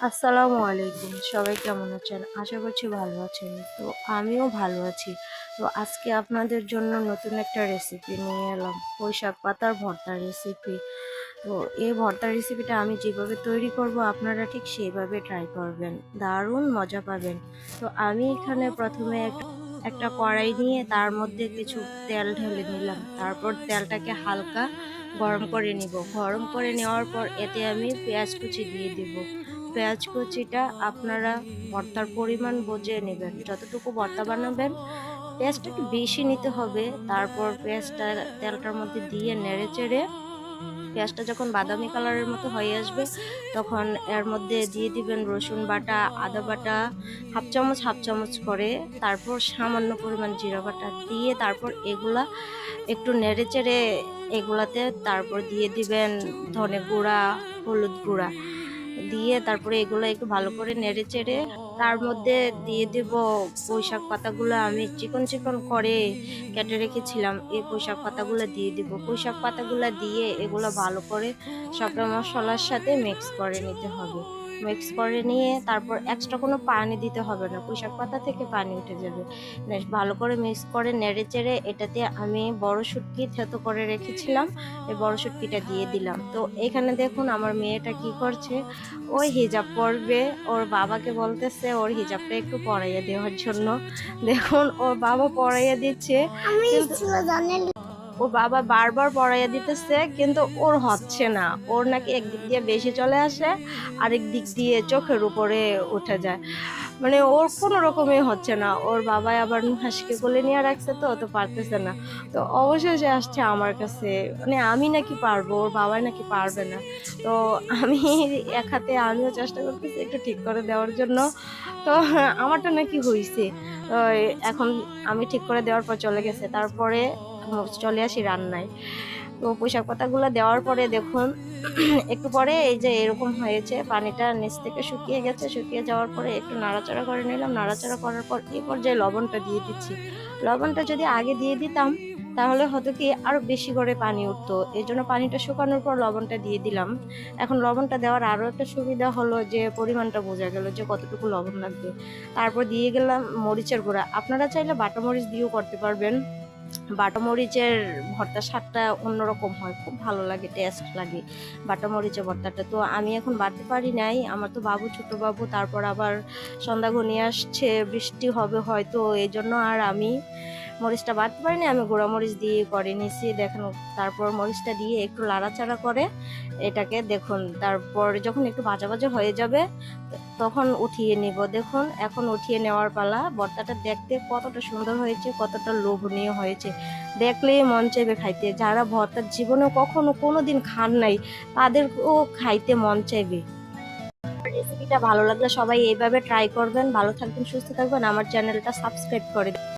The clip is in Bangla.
আসসালামু আলাইকুম। সবাই কেমন আছেন? আশা করছি ভালো আছেন। তো আমিও ভালো আছি। তো আজকে আপনাদের জন্য নতুন একটা রেসিপি নিয়ে এলাম। শাক পাতার ভর্তার রেসিপি তো এই ভর্তার রেসিপিটা আমি যেভাবে তৈরি করব, আপনারা ঠিক সেইভাবে ট্রাই করবেন। দারুণ মজা পাবেন। তো আমি এখানে প্রথমে এক- একটা কড়াই নিয়ে তার মধ্যে কিছু তেল ঢেলে নিলাম। তারপর তেলটাকে হালকা গরম করে নিব। গরম করে নেওয়ার পর এতে আমি পেঁয়াজ কুচি দিয়ে দিব। পেঁয়াজ কুচিটা আপনারা ভর্তার পরিমাণ বুঝে নেবেন। যতটুকু ভর্তা বানাবেন, পেঁয়াজটা একটু বেশি নিতে হবে। তারপর পেঁয়াজটা তেলটার মধ্যে দিয়ে নেড়ে চেড়ে পেঁয়াজটা যখন বাদামি কালারের মতো হয়ে আসবে, তখন এর মধ্যে দিয়ে দিবেন রসুন বাটা, আদা বাটা, হাফ চামচ হাফ চামচ করে। তারপর সামান্য পরিমাণ জিরা বাটা দিয়ে তারপর এগুলা একটু নেড়ে চেড়ে এগুলাতে তারপর দিয়ে দিবেন ধনে গুঁড়া, হলুদ গুঁড়া। দিয়ে তারপরে এগুলো একটু ভালো করে নেড়ে চেড়ে তার মধ্যে দিয়ে দেব পোশাক পাতাগুলো। আমি চিকন চিকন করে কেটে রেখেছিলাম। এই পোশাক পাতাগুলো দিয়ে দেব। পোশাক পাতাগুলো দিয়ে এগুলো ভালো করে সবটা মশলার সাথে মিক্স করে নিতে হবে। মিক্স করে নিয়ে তারপর এক্সট্রা কোনো পানি দিতে হবে না। পুঁইশাক পাতা থেকে পানি উঠে যাবে। বেশ ভালো করে মিক্স করে নেড়ে চেড়ে এটাতে আমি বড় শুটকি থেতো করে রেখেছিলাম। এই বড় শুটকিটা দিয়ে দিলাম। তো এখানে দেখুন আমার মেয়েটা কি করছে? ওই হিজাব পরবে। ওর বাবাকে বলতেছে ওর হিজাবটা একটু পরাইয়া দেওয়ার জন্য। দেখুন ওর বাবা পরাইয়া দিচ্ছে। ওর বাবা বারবার পড়াইয়া দিতেছে, কিন্তু ওর হচ্ছে না। ওর নাকি একদিক দিয়ে বেশি চলে আসে, আরেক দিক দিয়ে চোখের উপরে উঠে যায়। মানে ওর কোনো রকমই হচ্ছে না। ওর বাবা আবার হাসিকে কোলে নিয়ে রাখছে তো তো পারতেছে না। তো অবশেষে আসছে আমার কাছে। মানে আমি নাকি পারব, ওর বাবাই নাকি পারবে না। তো আমি এক হাতে আমিও চেষ্টা করতেছি একটু ঠিক করে দেওয়ার জন্য। তো আমারটা নাকি হয়েছে এখন আমি ঠিক করে দেওয়ার পর চলে গেছে। তারপরে চলে আসি রান্নায়। তো পোশাক পাতাগুলো দেওয়ার পরে দেখুন, একটু পরে এই যে এরকম হয়েছে, পানিটা নিচ থেকে শুকিয়ে গেছে। শুকিয়ে যাওয়ার পরে একটু নাড়াচাড়া করে নিলাম। নাড়াচাড়া করার পর এই পর্যায়ে লবণটা দিয়ে দিচ্ছি, লবণটা যদি আগে দিয়ে দিতাম, তাহলে হয়তো কি আরও বেশি করে পানি উঠতো। এই জন্য পানিটা শুকানোর পর লবণটা দিয়ে দিলাম। এখন লবণটা দেওয়ার আরও একটা সুবিধা হলো যে পরিমাণটা বোঝা গেল যে কতটুকু লবণ লাগবে। তারপর দিয়ে গেলাম মরিচের গুঁড়া। আপনারা চাইলে বাটা মরিচ দিয়েও করতে পারবেন। বাটা মরিচের ভর্তা স্বাদটা অন্যরকম হয়, খুব ভালো লাগে টেস্ট লাগে বাটা মরিচের ভর্তাটা। তো আমি এখন বাড়তে পারি নাই, আমার তো বাবু, ছোট বাবু, তারপর আবার সন্ধ্যা ঘনিয়ে আসছে, বৃষ্টি হবে হয়তো এই জন্য আর আমি মরিচটা বাড়তে পারিনি আমি গুঁড়া মরিচ দিয়ে করে নিছি দেখুন তারপর মরিচটা দিয়ে একটু লাড়াচাড়া করে এটাকে দেখুন, তারপর যখন একটু ভাজা ভাজা হয়ে যাবে তখন উঠিয়ে নিব। দেখুন, এখন উঠিয়ে নেওয়ার পালা। ভর্তাটা দেখতে কতটা সুন্দর হয়েছে, কতটা লোভনীয় হয়েছে। দেখলেই মন চাইবে খাইতে। যারা ভর্তার জীবনে কখনো কোনো দিন খান নাই, তাদেরকেও খাইতে মন চাইবে। রেসিপিটা ভালো লাগলে সবাই এইভাবে ট্রাই করবেন। ভালো থাকবেন, সুস্থ থাকবেন। আমার চ্যানেলটা সাবস্ক্রাইব করে